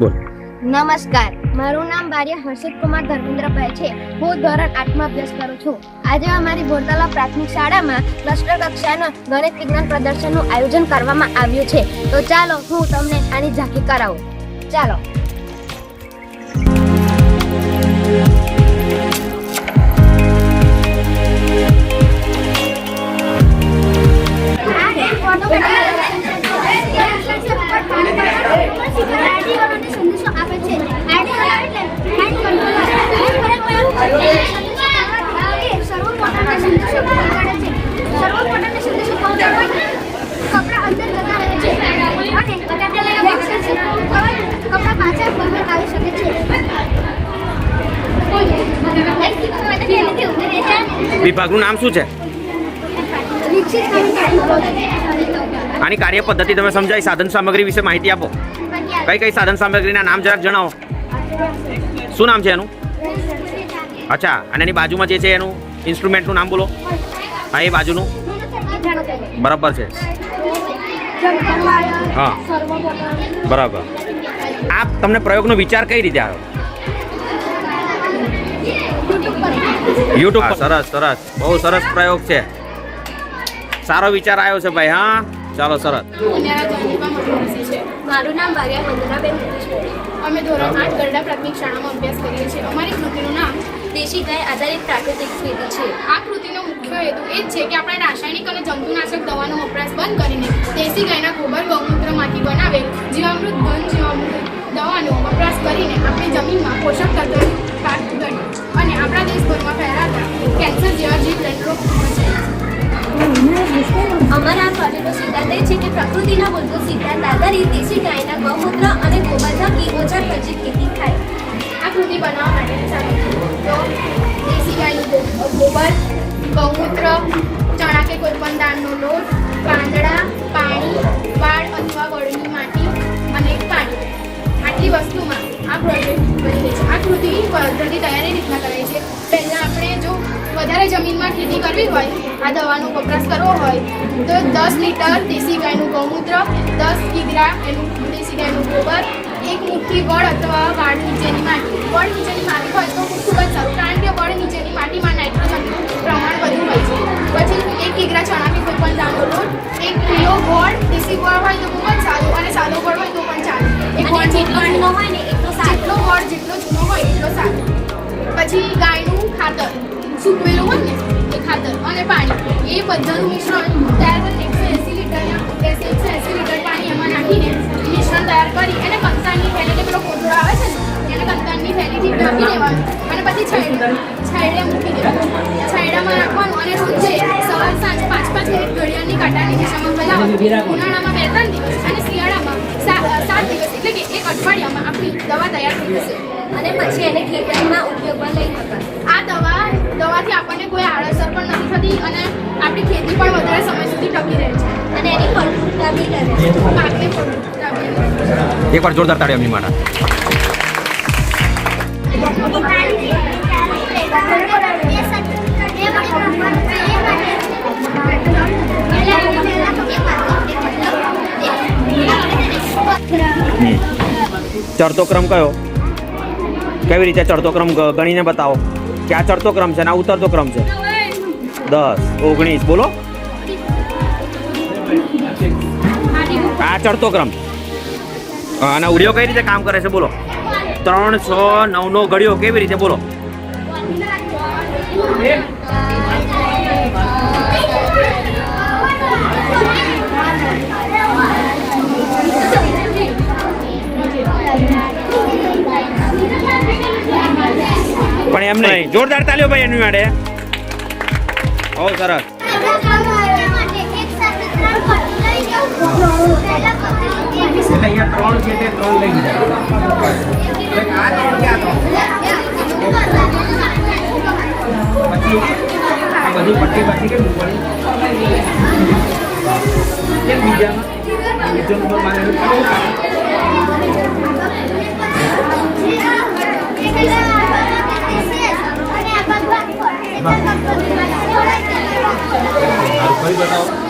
બોલ. નમસ્કાર. મારું નામ ભાર્ય હર્ષિત કુમાર ધર્મેન્દ્રભાઈ છે. હું ધોરણ આઠમાં અભ્યાસ કરું છું. આજે અમારી બોરતલા પ્રાથમિક શાળામાં ક્લસ્ટર કક્ષાના ગણિત વિજ્ઞાન પ્રદર્શનનું આયોજન કરવામાં આવ્યું છે. તો ચાલો હું તમને આની ઝાંખી કરાવું. ચાલો. વિભાગનું નામ શું છે? આની કાર્ય પદ્ધતિ તમે સમજાવી સાધન સામગ્રી વિશે માહિતી આપો. કઈ કઈ સાધન સામગ્રીના નામ જરાક જણાવો. શું નામ છે એનું? અચ્છા, અને એની બાજુમાં જે છે એનું ઇન્સ્ટ્રુમેન્ટનું નામ બોલો. હા, એ બાજુનું. બરાબર છે. હા. બરાબર. આ તમને પ્રયોગનો વિચાર કઈ રીતે આવ્યો? યુટ્યુબ પર સરસ સરસ. બહુ સરસ પ્રયોગ છે. સારો વિચાર આવ્યો છે ભાઈ હા? ચાલો સરસ. મારું નામ વારિયા વંદનાબેન અમે ધોરણ આઠ ગરડા પ્રાથમિક શાળામાં અભ્યાસ કરીએ છીએ. અમારી કૃતિનું નામ દેશી ગાય આધારિત પ્રાકૃતિક ખેતી છે. આ કૃતિનો મુખ્ય હેતુ એ જ છે કે આપણે રાસાયણિક અને જંતુનાશક દવાનો વપરાશ બંધ કરીને દેશી ગાયના ગોબર ગૌમૂત્રમાંથી બનાવેલ જીવામૃત ઘન જીવામૃત દવાનો વપરાશ કરીને આપણે જમીનમાં પોષક તત્વો આપણા દેશભરમાં ફેલાતા કેન્સર જેવા જીવલેણ રોગ અમારા આ સિદ્ધાંત એ છે કે પ્રકૃતિના મૂળભૂત સિદ્ધાંત આધારિત દેશી ગાયના ગૌમૂત્ર અને ગોબર થકી ઓછા ખર્ચે ખેતી થાય. આ કૃતિ બનાવવા માટે તો દેશી ગાયનું ગોબર, ગૌમૂત્ર, ચણા કે કોઈપણ દાળનો લોટ, પાંદડા, પાણી, વાળ અથવા વળની માટી અને પાણી. આટલી વસ્તુમાં આ પ્રોજેક્ટ બની છે. આ પદ્ધતિ તૈયારી રીતના કરે છે. પહેલાં આપણે જો વધારે જમીનમાં ખેતી કરવી હોય, આ દવાનો વપરાશ કરવો હોય, તો દસ લીટર દેશી ગાયનું ગૌમૂત્ર, દસ કિગ્રા એનું દેશી ગાયનું ગોબર, એક મુઠ્ઠી વડ અથવા વાળ નીચેની માટી. વડ નીચેની માટી હોય તો ખૂબ જ સારું કારણ કે વડ નીચેની માટીમાં નાઇટ્રોજનનું પ્રમાણ વધુ હોય છે. પછી એક કિગ્રા ચણા કે કોઈ પણ દાણો લોટ, એક કિલો ગોળ દેશી ગોળ ખાતર અને પાણી. એ બધાનું મિશ્રણ તૈયાર કરી એકસો એંસી લીટર એકસો એંસી લીટર પાણી એમાં નાખીને મિશ્રણ તૈયાર કરી અને કંતાનની થેલી જે પેલો કોથળો આવે છે ને એને કંતાનની થેલીથી ઢાંકી દેવાનું અને પછી છાંયડે મૂકી દેવાનું. છાયડામાં રાખવાનું અને રોજે સવાર સાંજ પાંચ પાંચ મિનિટ ઘડિયાળની કાંટાની દિશામાં ફેલાવવાનું. ઉનાળામાં બે ત્રણ દિવસ અને શિયાળામાં સાત દિવસ એટલે કે એક અઠવાડિયામાં આપણી દવા તૈયાર થઈ જશે. અને પછી એને ખેતરમાં ઉપયોગમાં લઈ શકાય આ દવા આપણી ખેતી પણ વધારે સમય સુધી ટકી રહે છે. અને એની ફળદ્રુપતા બી રહે પાકને ફળદ્રુપતા બી એકવાર જોરદાર તાળી એમની માટે ચડતો ક્રમ કયો? કેવી રીતે ચડતો ક્રમ ગણીને બતાવો. કે આ ચડતો ક્રમ છે ને આ ઉતરતો ક્રમ છે? દસ, ઓગણીસ, બોલો. આ ચડતો ક્રમ. અને ઉડિયો કઈ રીતે કામ કરે છે, બોલો. ત્રણ, છ નવ નો ઘડિયો કેવી રીતે, બોલો. પણ એમ નહીં. જોરદાર તાલ્યો ભાઈ એની માટે. બહુ સરસ. અહીંયા ત્રણ છે તે ત્રણ લઈ આ ત્રણ કે આ બધી પટ્ટી પાછી કેમ મૂકવાની કેમ બીજામાં? બીજો નંબર મારે 这个汤